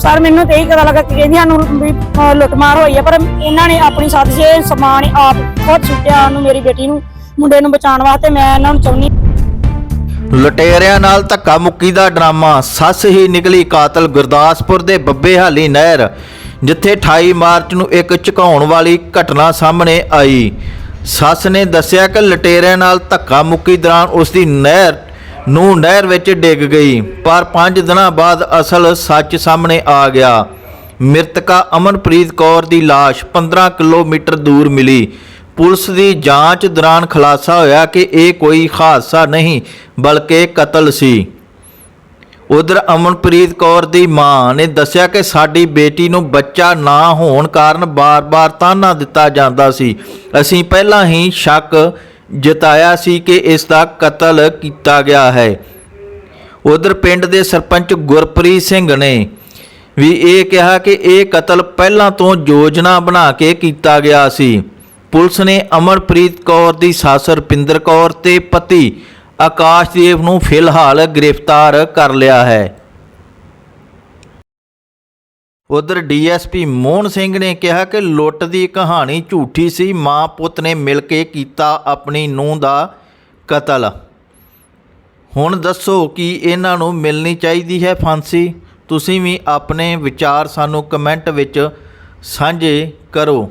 Sir ਮੈਨੂੰ ਤੇ ਇਹ ਪਤਾ ਲੱਗਾ ਕਿ ਕਹਿੰਦੀ ਸਾਨੂੰ ਵੀ ਅਹ, ਲੁੱਟਮਾਰ ਹੋਈ ਹੈ ਪਰ ਇਹਨਾਂ ਨੇ ਆਪਣੀ ਸਾਥ ਸਮਾਨ ਆਪ ਖੁਦ ਸੁੱਟਿਆ ਉਹਨੂੰ ਮੇਰੀ ਬੇਟੀ ਨੂੰ ਮੁੰਡੇ ਨੂੰ ਬਚਾਉਣ ਵਾਸਤੇ ਮੈਂ ਇਹਨਾਂ ਨੂੰ ਚਾਹੁੰਦੀ ਲੁਟੇਰਿਆਂ ਨਾਲ ਧੱਕਾ ਮੁੱਕੀ ਦਾ ਡਰਾਮਾ। ਸੱਸ ਹੀ ਨਿਕਲੀ ਕਾਤਲ ਗੁਰਦਾਸਪੁਰ ਦੇ ਬੱਬੇ ਹਾਲੀ ਨਹਿਰ ਜਿੱਥੇ 28 ਮਾਰਚ ਨੂੰ ਇੱਕ ਝੁਕਾਉਣ ਵਾਲੀ ਘਟਨਾ ਸਾਹਮਣੇ ਆਈ। ਸੱਸ ਨੇ ਦੱਸਿਆ ਕਿ ਲੁਟੇਰਿਆਂ ਨਾਲ ਧੱਕਾ ਮੁੱਕੀ ਦੌਰਾਨ ਉਸ ਦੀ ਨਹਿਰ ਨੂੰ ਨਹਿਰ ਵਿੱਚ ਡਿੱਗ ਗਈ, ਪਰ 5 ਦਿਨਾਂ ਬਾਅਦ ਅਸਲ ਸੱਚ ਸਾਹਮਣੇ ਆ ਗਿਆ। ਮ੍ਰਿਤਕਾ ਅਮਨਪ੍ਰੀਤ ਕੌਰ ਦੀ ਲਾਸ਼ 15 ਕਿਲੋਮੀਟਰ ਦੂਰ ਮਿਲੀ। ਪੁਲਿਸ ਦੀ ਜਾਂਚ ਦੌਰਾਨ ਖੁਲਾਸਾ ਹੋਇਆ ਕਿ ਇਹ ਕੋਈ ਹਾਦਸਾ ਨਹੀਂ, ਬਲਕਿ ਕਤਲ ਸੀ। ਉਧਰ ਅਮਨਪ੍ਰੀਤ ਕੌਰ ਦੀ ਮਾਂ ਨੇ ਦੱਸਿਆ ਕਿ ਸਾਡੀ ਬੇਟੀ ਨੂੰ ਬੱਚਾ ਨਾ ਹੋਣ ਕਾਰਨ ਬਾਰ-ਬਾਰ ਤਾਨਾ ਦਿੱਤਾ ਜਾਂਦਾ ਸੀ। ਅਸੀਂ ਪਹਿਲਾਂ ਹੀ ਸ਼ੱਕ ਜਤਾਇਆ ਸੀ ਕਿ ਇਸ ਦਾ ਕਤਲ ਕੀਤਾ ਗਿਆ ਹੈ। ਉਧਰ ਪਿੰਡ ਦੇ ਸਰਪੰਚ ਗੁਰਪ੍ਰੀਤ ਸਿੰਘ ਨੇ ਵੀ ਇਹ ਕਿਹਾ ਕਿ ਇਹ ਕਤਲ ਪਹਿਲਾਂ ਤੋਂ ਯੋਜਨਾ ਬਣਾ ਕੇ ਕੀਤਾ ਗਿਆ ਸੀ। ਪੁਲਿਸ ਨੇ ਅਮਰਪ੍ਰੀਤ ਕੌਰ ਦੀ ਸੱਸ ਰੁਪਿੰਦਰ ਕੌਰ ਤੇ ਪਤੀ ਆਕਾਸ਼ਦੇਵ ਨੂੰ ਫਿਲਹਾਲ ਗ੍ਰਿਫਤਾਰ ਕਰ ਲਿਆ ਹੈ। ਉਧਰ ਡੀਐਸਪੀ ਮੋਹਨ ਸਿੰਘ ਨੇ ਕਿਹਾ ਕਿ ਲੁੱਟ ਦੀ ਕਹਾਣੀ ਝੂਠੀ ਸੀ। ਮਾਂ ਪੁੱਤ ਨੇ ਮਿਲ ਕੇ ਕੀਤਾ ਆਪਣੀ ਨੂੰਹ ਦਾ ਕਤਲ। ਹੁਣ ਦੱਸੋ ਕਿ ਇਹਨਾਂ ਨੂੰ ਮਿਲਣੀ ਚਾਹੀਦੀ ਹੈ ਫਾਂਸੀ? ਤੁਸੀਂ ਵੀ ਆਪਣੇ ਵਿਚਾਰ ਸਾਨੂੰ ਕਮੈਂਟ ਵਿੱਚ ਸਾਂਝੇ ਕਰੋ।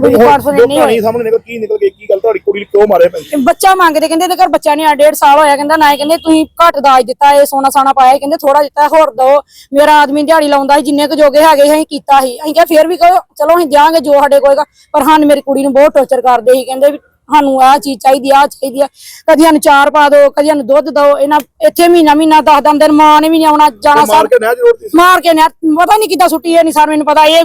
ਵੀ ਪਰਸੋਂ ਦੇ ਨਹੀਂ ਹੋਏ ਕਹਾਣੀ ਸਾਹਮਣੇ ਨਿਕਲ ਕੀ ਨਿਕਲ ਗਈ ਕੀ ਗੱਲ ਤੁਹਾਡੀ ਕੁੜੀ ਨੂੰ ਕਿਉਂ ਮਾਰਿਆ ਪੈਂਦੇ ਤੇ ਬੱਚਾ ਮੰਗਦੇ ਕਹਿੰਦੇ ਇਹਦੇ ਘਰ ਬੱਚਾ ਨਹੀਂ ਆ ਡੇਢ ਸਾਲ ਹੋਇਆ ਕਹਿੰਦਾ ਨਾ ਇਹ ਕਹਿੰਦੇ ਤੁਸੀਂ ਘੱਟ ਦਾਜ ਦਿੱਤਾ ਇਹ ਸੋਨਾ ਸਾਨਾ ਪਾਇਆ ਇਹ ਕਹਿੰਦੇ ਥੋੜਾ ਦਿੱਤਾ ਹੋਰ ਦੋ ਮੇਰਾ ਆਦਮੀ ਦਿਹਾੜੀ ਲਾਉਂਦਾ ਸੀ ਜਿੰਨੇ ਕੁ ਜੋਗੇ ਹੈਗੇ ਸੀ ਅਸੀਂ ਕੀਤਾ ਸੀ। ਅਸੀਂ ਕਿਹਾ ਫੇਰ ਵੀ ਕਹੋ ਚਲੋ ਅਸੀਂ ਦਿਆਂਗੇ ਜੋ ਸਾਡੇ ਪਰ ਹਾਂ ਮੇਰੀ ਕੁੜੀ ਨੂੰ ਬਹੁਤ ਟੌਰਚਰ ਕਰਦੇ ਸੀ ਕਹਿੰਦੇ ਵੀ ਸਾਨੂੰ ਆਹ ਚੀਜ਼ ਚਾਹੀਦੀ ਆ ਆਹ ਚਾਹੀਦੀ ਆ। ਕਦੀ ਸਾਨੂੰ ਚਾਰ ਪਾ ਦਿਓ ਕਦੀ ਸਾਨੂੰ ਦੁੱਧ ਦਿਓ ਇਹਨਾਂ ਇੱਥੇ ਮਹੀਨਾ ਮਹੀਨਾ ਦਸ ਦਸ ਦਿਨ ਮਾਂ ਨੇ ਵੀ ਨਹੀਂ ਆਉਣਾ ਜਾਣਾ ਕੇ ਮਾਰ ਕੇ ਨੇ ਪਤਾ ਨਹੀਂ ਕਿੱਦਾਂ ਸੁੱਟੀ ਇਹ ਨਹੀਂ ਸਰ ਮੈਨੂੰ ਪਤਾ ਇਹ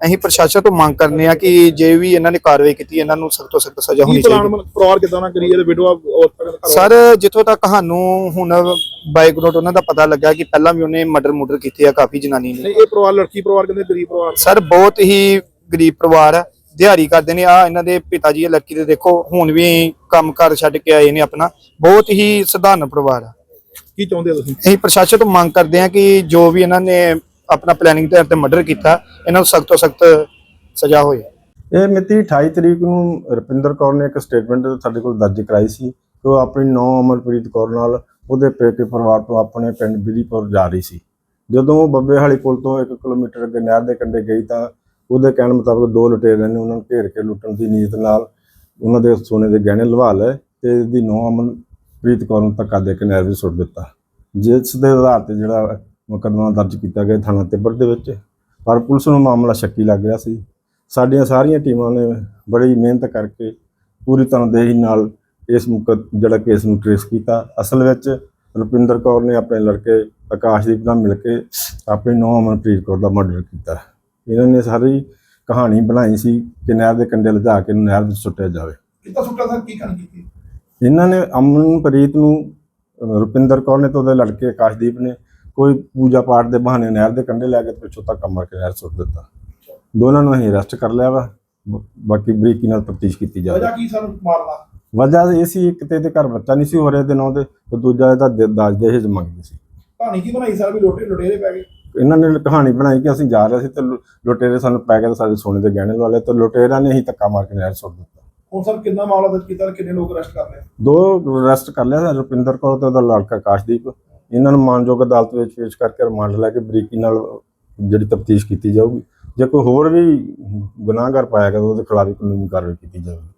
ਅਸੀਂ ਪ੍ਰਸ਼ਾਸਨ ਤੋਂ ਮੰਗ ਕਰਨੇ ਆ ਕਿ ਜੇ ਵੀ ਇਹਨਾਂ ਨੇ ਕਾਰਵਾਈ ਕੀਤੀ ਇਹਨਾਂ ਨੂੰ ਸਖਤ ਤੋਂ ਸਖਤ ਸਜ਼ਾ ਹੋਣੀ ਚਾਹੀਦੀ। ਪਰਿਵਾਰ ਕਿਦਾਂ ਨਾ ਕਰੀ ਇਹਦੇ ਵਿਡਵਾ ਔਰਤਾਂ ਸਰ ਜਿੱਥੋਂ ਤੱਕ ਸਾਨੂੰ ਹੁਣ ਬਾਈਗਨੋਟ ਉਹਨਾਂ ਦਾ ਪਤਾ ਲੱਗਾ ਕਿ ਪਹਿਲਾਂ ਵੀ ਉਹਨੇ ਮਰਡਰ ਮੁਰਡਰ ਕੀਤੇ ਆ ਕਾਫੀ ਜਨਾਨੀ ਨੇ। ਨਹੀਂ ਇਹ ਪਰਿਵਾਰ ਲੜਕੀ ਪਰਿਵਾਰ ਕਹਿੰਦੇ ਗਰੀਬ ਪਰਿਵਾਰ ਸਰ ਬਹੁਤ ਹੀ ਗਰੀਬ ਪਰਿਵਾਰ ਹੈ ਦਿਹਾੜੀ ਕਰਦੇ ਨੇ। ਆ ਇਹਨਾਂ ਦੇ ਪਿਤਾ ਜੀ ਇਹ ਲੜਕੀ ਦੇ ਦੇਖੋ ਹੁਣ ਵੀ ਕੰਮ ਘਰ ਛੱਡ ਕੇ ਆਏ ਨੇ ਆਪਣਾ। ਬਹੁਤ ਹੀ ਸਧਾਰਨ ਪਰਿਵਾਰ ਹੈ ਕੀ ਚਾਹੁੰਦੇ ਹੋ ਤੁਸੀਂ? ਅਸੀਂ ਪ੍ਰਸ਼ਾਸਨ ਤੋਂ ਮੰਗ ਕਰਦੇ ਹਾਂ ਕਿ ਜੋ ਵੀ ਇਹਨਾਂ ਨੇ ਆਪਣਾ ਪਲੈਨਿੰਗ ਦੇ ਤੇ ਮਰਡਰ ਕੀਤਾ, ਇਹਨਾਂ ਨੂੰ ਸਖਤ ਤੋਂ ਸਖਤ ਸਜ਼ਾ ਹੋਈ ਇਹ ਮਿਤੀ 28 ਤਰੀਕ ਨੂੰ ਰੁਪਿੰਦਰ ਕੌਰ ਨੇ ਇੱਕ ਸਟੇਟਮੈਂਟ ਸਾਡੇ ਕੋਲ ਦਰਜ ਕਰਾਈ ਸੀ ਕਿ ਉਹ ਆਪਣੀ ਨੌ ਅਮਰਪ੍ਰੀਤ ਕੌਰ ਨਾਲ ਉਹਦੇ ਪੇਕੇ ਪਰਿਵਾਰ ਤੋਂ ਆਪਣੇ ਪਿੰਡ ਬਿਲੀਪੁਰ ਜਾ ਰਹੀ ਸੀ। ਜਦੋਂ ਉਹ ਬੱਬੇਹਾਲੀ ਪੁਲ ਤੋਂ 1 ਕਿਲੋਮੀਟਰ ਅੱਗੇ ਨਹਿਰ ਦੇ ਕੰਢੇ ਗਈ ਤਾਂ ਉਹਦੇ ਕਹਿਣ ਮੁਤਾਬਕ ਦੋ ਲੁਟੇਰਿਆਂ ਨੇ ਉਹਨਾਂ ਨੂੰ ਘੇਰ ਕੇ ਲੁੱਟਣ ਦੀ ਨੀਅਤ ਨਾਲ ਉਹਨਾਂ ਦੇ ਸੋਨੇ ਦੇ ਗਹਿਣੇ ਲਵਾ ਲਏ ਤੇ ਇਹਦੀ ਨੌ ਅਮਰਪ੍ਰੀਤ ਕੌਰ ਨੂੰ ਧੱਕਾ ਦੇ ਕੇ ਨਹਿਰ ਵਿੱਚ ਸੁੱਟ ਦਿੱਤਾ। ਜਿਸ ਦੇ ਆਧਾਰ ਤੇ ਜਿਹੜਾ ਮੁਕੱਦਮਾ ਦਰਜ ਕੀਤਾ ਗਿਆ ਥਾਣਾ ਤਿੱਬੜ ਦੇ ਵਿੱਚ। ਪਰ ਪੁਲਿਸ ਨੂੰ ਮਾਮਲਾ ਸ਼ੱਕੀ ਲੱਗ ਰਿਹਾ ਸੀ। ਸਾਡੀਆਂ ਸਾਰੀਆਂ ਟੀਮਾਂ ਨੇ ਬੜੀ ਮਿਹਨਤ ਕਰਕੇ ਪੂਰੀ ਤਨਦੇਹੀ ਨਾਲ ਇਸ ਜਿਹੜਾ ਕੇਸ ਨੂੰ ਟ੍ਰੇਸ ਕੀਤਾ। ਅਸਲ ਵਿੱਚ ਰੁਪਿੰਦਰ ਕੌਰ ਨੇ ਆਪਣੇ ਲੜਕੇ ਆਕਾਸ਼ਦੀਪ ਨਾਲ ਮਿਲ ਕੇ ਆਪਣੀ ਨੌਂ ਅਮਨਪ੍ਰੀਤ ਕੌਰ ਦਾ ਮਰਡਰ ਕੀਤਾ। ਇਹਨਾਂ ਨੇ ਸਾਰੀ ਕਹਾਣੀ ਬਣਾਈ ਸੀ ਕਿ ਨਹਿਰ ਦੇ ਕੰਢੇ ਲਿਜਾ ਕੇ ਨਹਿਰ ਵਿੱਚ ਸੁੱਟਿਆ ਜਾਵੇ। ਕਿੱਦਾਂ ਸੁੱਟਾ ਸਰ? ਕੀ ਕਰਨ ਕੀਤੀ? ਇਹਨਾਂ ਨੇ ਅਮਨਪ੍ਰੀਤ ਨੂੰ ਰੁਪਿੰਦਰ ਕੌਰ ਨੇ ਤੇ ਉਹਦੇ ਲੜਕੇ ਆਕਾਸ਼ਦੀਪ ਨੇ ਕੋਈ ਪੂਜਾ ਪਾਠ ਦੇ ਬਹਾਨੇ ਨਹਿਰ ਦੇ ਕੰਢੇ ਲੈ ਕੇ ਤੇ ਪਿੱਛੋਂ ਤੱਕ ਮਾਰ ਕੇ ਨਹਿਰ ਸੁੱਟ ਦਿੱਤਾ। ਦੋਨਾਂ ਨੂੰ ਅਸੀਂ ਅਰੈਸਟ ਕਰ ਲਿਆ ਵਾ। ਬਾਕੀ ਬਰੀਕੀ ਨਾਲ ਤਫਤੀਸ਼ ਕੀਤੀ ਜਾਵੇ ਵਜ੍ਹਾ ਕੀ ਸਰ ਮਾਰਦਾ ਵਜ੍ਹਾ ਇਹ ਸੀ ਇੱਕ ਤੇ ਘਰ ਬੱਚਾ ਨਹੀਂ ਸੀ ਹੋ ਰਿਹਾ ਦੇ ਨਾਂ ਤੇ ਤੇ ਦੂਜਾ ਇਹਦਾ ਦ- ਦਾਜ ਦਹੇਜ ਮੰਗਦੇ ਸੀ। ਕਹਾਣੀ ਕੀ ਬਣਾਈ ਸਰ? ਵੀ ਲੋਟੇ ਲੁਟੇਰੇ ਪੈ ਗਏ। ਇਹਨਾਂ ਨੇ ਕਹਾਣੀ ਬਣਾਈ ਕਿ ਅਸੀਂ ਜਾ ਰਹੇ ਸੀ ਤੇ ਲੁਟੇਰੇ ਸਾਨੂੰ ਪੈ ਗਏ ਤੇ ਸਾਡੇ ਸੋਨੇ ਦੇ ਗਹਿਣੇ ਲਵਾ ਲਏ ਤੇ ਲੁਟੇਰਿਆਂ ਨੇ ਹੀ ਧੱਕਾ ਮਾਰ ਕੇ ਨਹਿਰ ਸੁੱਟ ਦਿੱਤਾ। ਹੁਣ ਸਰ ਕਿੰਨਾ ਮਾਮਲਾ ਦਰਜ ਕੀਤਾ ਤੇ ਕਿੰਨੇ ਲੋਕ ਅਰੈਸਟ ਕਰ ਲਏ? ਦੋ ਅਰੈਸਟ ਕਰ ਲਿਆ ਰੁਪਿੰਦਰ ਕੌਰ ਤੇ ਉਹਦਾ ਲੜਕਾ ਆਕਾਸ਼ਦੀਪ ਇਹਨਾਂ ਨੂੰ ਮਾਨਯੋਗ ਅਦਾਲਤ ਵਿੱਚ ਪੇਸ਼ ਕਰਕੇ ਰਿਮਾਂਡ ਲੈ ਕੇ ਬਰੀਕੀ ਨਾਲ ਜਿਹੜੀ ਤਫਤੀਸ਼ ਕੀਤੀ ਜਾਊਗੀ। ਜੇ ਕੋਈ ਹੋਰ ਵੀ ਗੁਨਾਹਗਰ ਪਾਇਆ ਗਿਆ ਤਾਂ ਉਹਦੇ ਖਿਲਾਫ ਵੀ ਕਾਨੂੰਨੀ ਕਾਰਵਾਈ ਕੀਤੀ ਜਾਵੇਗੀ